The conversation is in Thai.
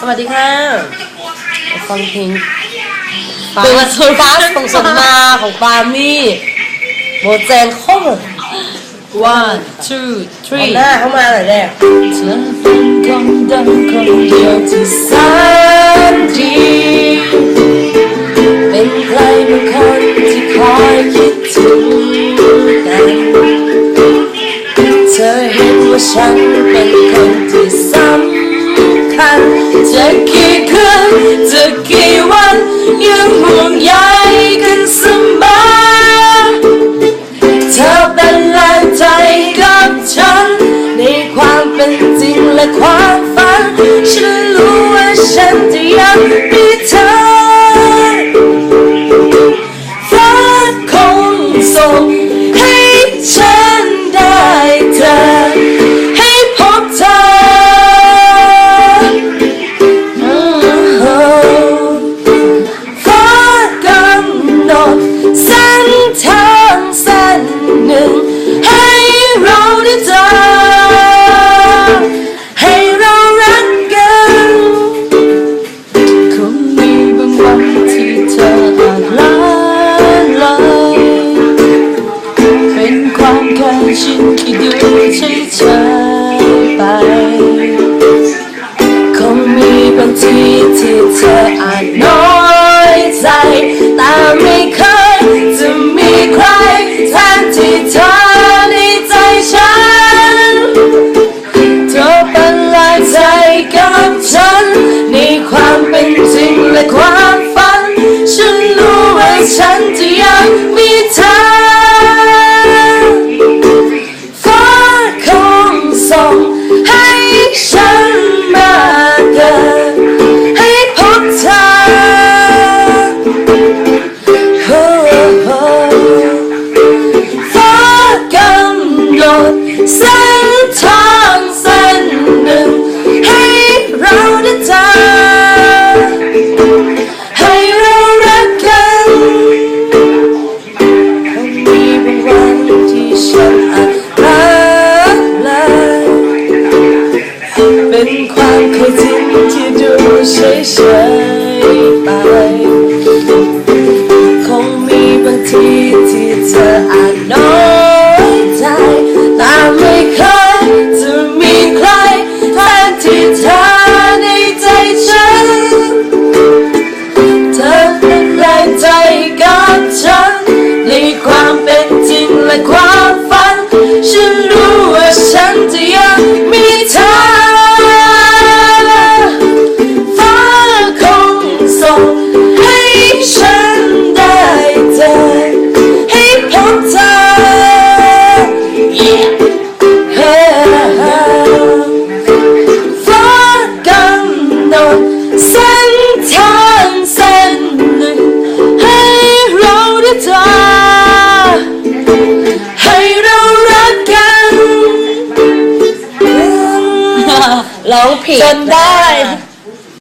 สวัสดีค่ะฟังเพลงฟ้าเป็นฟ้าส่งสนมาของปามี่โมเจนโคเวอร์ one two เอา three หน้าเข้ามาหน่อยแรกเธอเป็นคนดังคนเดียวที่แสนดีเป็นใครบางคนที่คอยคิดถึงกันเธอเห็นว่าฉันเป็นคนที่สำคัญ จะกี่คืนจะกี่วันยังห่วงใยกันเสมอเธอเป็นแรงใจกับฉันในความเป็นจริงและความฝันฉันรู้ เส้นทางเส้นหนึ่ง ให้เราได้เจอให้เรารักกันคงมีบางวันที่เธออาจละเลยเป็นความเคยชินที่ดูเฉยๆไป คงมีบางทีที่เธออาจน้อย เธอในใจฉัน เธอเป็นลายใจกับฉัน เฉยไป คงมีบางทีที่เธออาจ เส้นทางเส้นหนึ่งให้เราได้เจอให้เรารักกันร้องผิด จนได้